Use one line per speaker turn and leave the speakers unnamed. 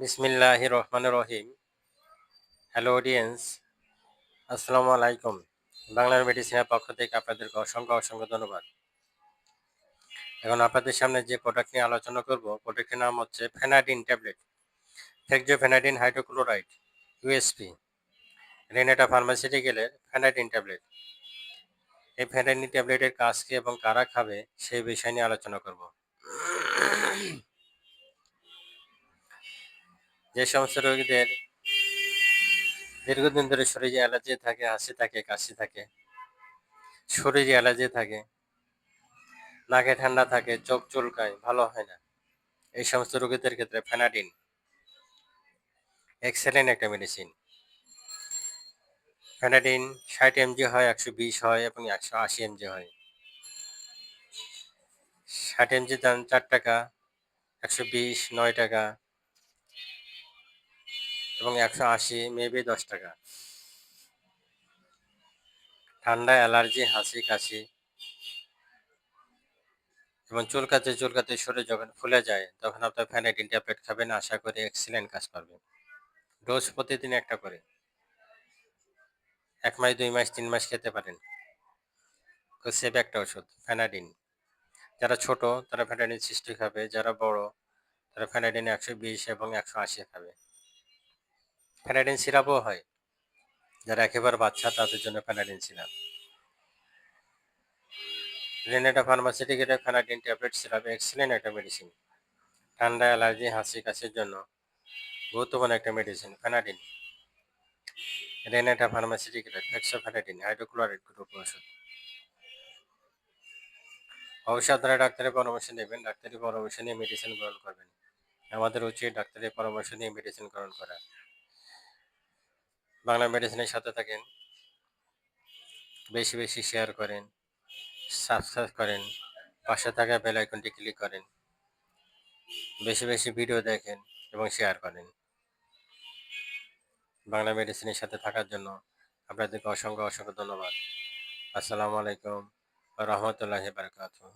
বিসমিল্লাহ রহমান রহিম hello audience আসসালামু আলাইকুম। বাংলার মেডিসিনের পক্ষ থেকে আপনাদেরকে অসংখ্য অসংখ্য ধন্যবাদ। এখন আপনাদের সামনে যে প্রোডাক্ট নিয়ে আলোচনা করব প্রোডাক্টের নাম হচ্ছে Fenadin tablet. Fexofenadine hydrochloride USP Renata ফার্মাসিউটিক্যালের Fenadin tablet. এই ফেনাডিন ট্যাবলেটের কাজ কি এবং কারা খাবে, সেই বিষয় নিয়ে আলোচনা করব। যে সমস্ত রোগীদের দীর্ঘদিন ধরে শরীরে অ্যালার্জি থাকে, হাসি থাকে, কাশি থাকে, শরীরে অ্যালার্জি থাকে, নাকে ঠান্ডা থাকে, চোখ চুলকায়, ভালো হয় না। এই সমস্ত রোগীদের ক্ষেত্রে ফেনাডিন এক্সেলেন্ট একটা মেডিসিন ফেনাডিন ষাট এমজি হয়, একশো বিশ হয় এবং একশো আশি এমজি হয়। ষাট এমজি দাম চার টাকা, একশো বিশ নয় টাকা এবং একশো আশি মেবি দশ টাকা। ঠান্ডা অ্যালার্জি, হাসি কাশি এবং চুলকাতে চুলকাতে শরীর যখন ফুলে যায়, তখন আপনার ফ্যানাইটিন ট্যাবলেট খাবেন, আশা করি এক্সিলেন্ট কাজ করবে ডোজ প্রতিদিন একটা করে। এক মাস, দুই মাস, তিন মাস খেতে পারেন। সেফ একটা ওষুধ ফ্যানাডিন যারা ছোট, তারা ফ্যানাডিন সৃষ্টি খাবে, যারা বড়, তারা ফ্যানাডিন একশো বিশ এবং একশো আশি খাবে। ফ্যানাডিন সিরাপও হয়। যারা একেবারে বাচ্চা, তাদের জন্য ফ্যানাডিন সিরাপ। রেনেটা ফার্মাসিউটিক্যালের ফ্যানাডিন ট্যাবলেট সিরাপ এক্সিলেন্ট একটা মেডিসিন ঠান্ডা অ্যালার্জি, হাসি, কাশির জন্য গুরুত্বপূর্ণ একটা মেডিসিন ফ্যানাডিন রেনেটা ফার্মাসিউটিক্যালের ফ্যানাডিন হাইড্রোক্লোরাইড গ্রুপ ওষুধ। অবশ্যই আপনারা ডাক্তারের পরামর্শ নেবেন। ডাক্তারি পরামর্শ নিয়ে মেডিসিন গ্রহণ করবেন। আমাদের উচিত ডাক্তারের পরামর্শ নিয়ে মেডিসিন গ্রহণ করা। বাংলা মেডিসিনের সাথে থাকেন। বেশি বেশি শেয়ার করেন সাবস্ক্রাইব করেন, পাশে থাকা বেল আইকনটি ক্লিক করেন। বেশি বেশি ভিডিও দেখেন এবং শেয়ার করেন। বাংলা মেডিসিনের সাথে থাকার জন্য আপনাদেরকে অসংখ্য অসংখ্য ধন্যবাদ। আসসালামু আলাইকুম রহমতুল্লাহ বারকাতুহ।